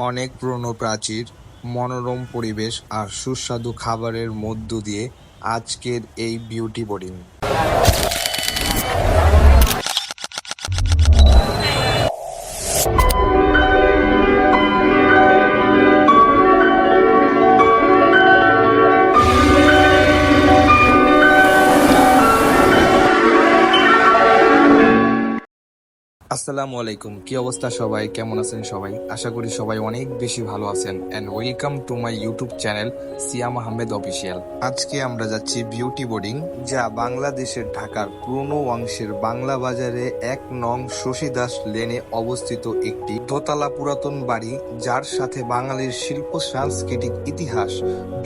অনেক পুরনো প্রাচীর মনোরম পরিবেশ আর সুস্বাদু খাবারের মধ্য দিয়ে আজকের এই বিউটি বোর্ডিং আসসালামু আলাইকুম। কি অবস্থা সবাই? কেমন আছেন সবাই? আশা করি সবাই অনেক বেশি ভালো আছেন। And welcome to my YouTube channel Siam Ahmed official আজকে আমরা যাচ্ছি বিউটি বোর্ডিং যা বাংলাদেশের ঢাকার পুরনো অংশের বাংলা বাজারে এক নং শশী দাস লেনে অবস্থিত একটি দোতলা পুরাতন বাড়ি, যার সাথে বাঙালির শিল্প সাংস্কৃতিক ইতিহাস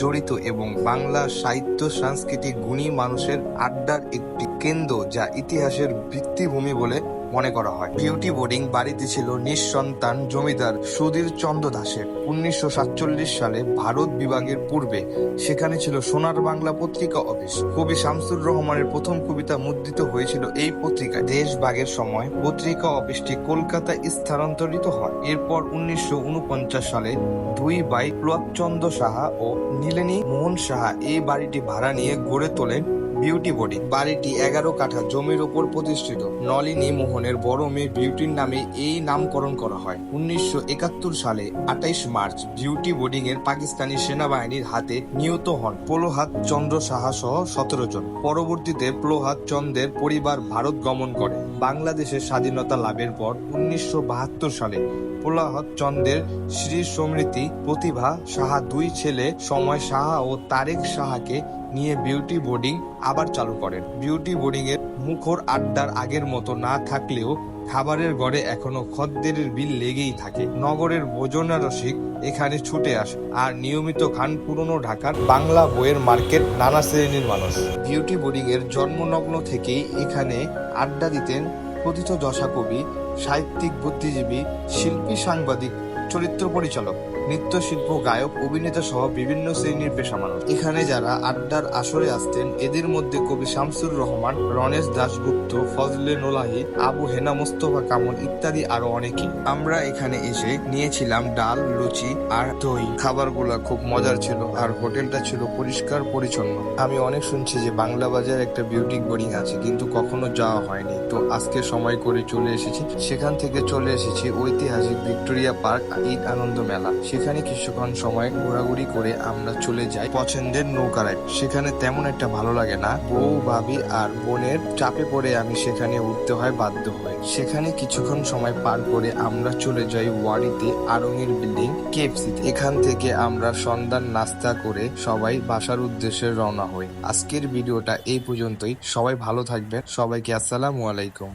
জড়িত এবং বাংলা সাহিত্য সাংস্কৃতিক গুণী মানুষের আড্ডার একটি কেন্দ্র, যা ইতিহাসের ভিত্তিভূমি বলে মনে করা হয়। বিউটি বোর্ডিং বাড়িতে ছিল নিঃসন্তান জমিদার সুধীর চন্দ্র দাসের। উনিশশো সাতচল্লিশ সালে ভারত বিভাগের পূর্বে সেখানে ছিল সোনার বাংলা পত্রিকা অফিস। কবি শামসুর রহমানের প্রথম কবিতা মুদ্রিত হয়েছিল এই পত্রিকায়। দেশ ভাগের সময় পত্রিকা অফিসটি কলকাতায় স্থানান্তরিত হয়। এরপর উনিশশো উনপঞ্চাশ সালে দুই ভাই প্রচন্দ্র সাহা ও নীলেনী মোহন সাহা এই বাড়িটি ভাড়া নিয়ে গড়ে তোলেন। বিউটি বডি বাড়িটি এগারো কাঠা জমির উপর প্রতিষ্ঠিত। নলিনী মোহনের বড় মেয়ে বিউটির নামে এই নামকরণ করা হয়। উনিশশো একাত্তর সালে আঠাইশ মার্চ বিউটি বোর্ডিং এর পাকিস্তানি সেনাবাহিনীর হাতে নিহত হন পোলোহাত চন্দ্র সাহা সহ সতেরো জন। পরবর্তীতে প্রলোহাত চন্দ্রের পরিবার ভারত গমন করে। বাংলাদেশের স্বাধীনতা লাভের পর উনিশশো বাহাত্তর সালে প্রহ্লাদ চন্দ্রের শ্রী সমৃতি প্রতিভা সাহা দুই ছেলে সময় সাহা ও তারেক সাহাকে নিয়ে বিউটি বোর্ডিং আবার চালু করেন। বিউটি বোর্ডিং এর মুখর আড্ডার আগের মতো না থাকলেও খাবারের গড়ে এখনও খদ্দেরের বিল লেগেই থাকে। নগরের ভোজনা রসিক এখানে ছুটে আসে আর নিয়মিত খান পুরনো ঢাকার বাংলা বইয়ের মার্কেট নানা শ্রেণির মানুষ। বিউটি বোর্ডিং এর জন্মনগ্ন থেকেই এখানে আড্ডা দিতেন কথিত দশা কবি, সাহিত্যিক, বুদ্ধিজীবী, শিল্পী, সাংবাদিক, চরিত্র পরিচালক। নৃত্যশিল্প, গায়ক, অভিনেতা সহ বিভিন্ন শ্রেণির পেশা মানুষ। এখানে যারা আড্ডার আসরে আসতেন, এদের মধ্যে কবি শামসুর রহমান, রণেশ দাশগুপ্ত, ফজলে নোলাহি, আবু হেনা মোস্তফা কামল ইত্যাদি আরও অনেকে আমরা এখানে এসে নিয়েছিলাম ডাল, লুচি আর দই। খাবারগুলা খুব মজার ছিল আর হোটেলটা ছিল পরিষ্কার পরিচ্ছন্ন। আমি অনেক শুনছি যে বাংলা বাজার একটা বিউটি বোর্ডিং আছে, কিন্তু কখনো যাওয়া হয়নি। তো আজকে সময় করে চলে এসেছি। সেখান থেকে চলে এসেছি ঐতিহাসিক ভিক্টোরিয়া পার্ক ঈদ আনন্দ মেলা। সেখানে কিছুক্ষণ সময় ঘোরাঘুরি করে আমরা চলে যাই পছন্দের নৌকা সেখানে তেমন একটা ভালো লাগে না। বউ, ভাবি আর বোনের চাপে পড়ে আমি সেখানে উঠতে হয় বাধ্য হই সেখানে কিছুক্ষণ সময় পার করে আমরা চলে যাই ওয়ারিতে আরঙের বিল্ডিং কেএফসি এখান থেকে আমরা সন্ধ্যার নাস্তা করে সবাই বাসার উদ্দেশ্যে রওনা হই। আজকের ভিডিওটা এই পর্যন্তই। সবাই ভালো থাকবেন। সবাইকে আসসালামু আলাইকুম।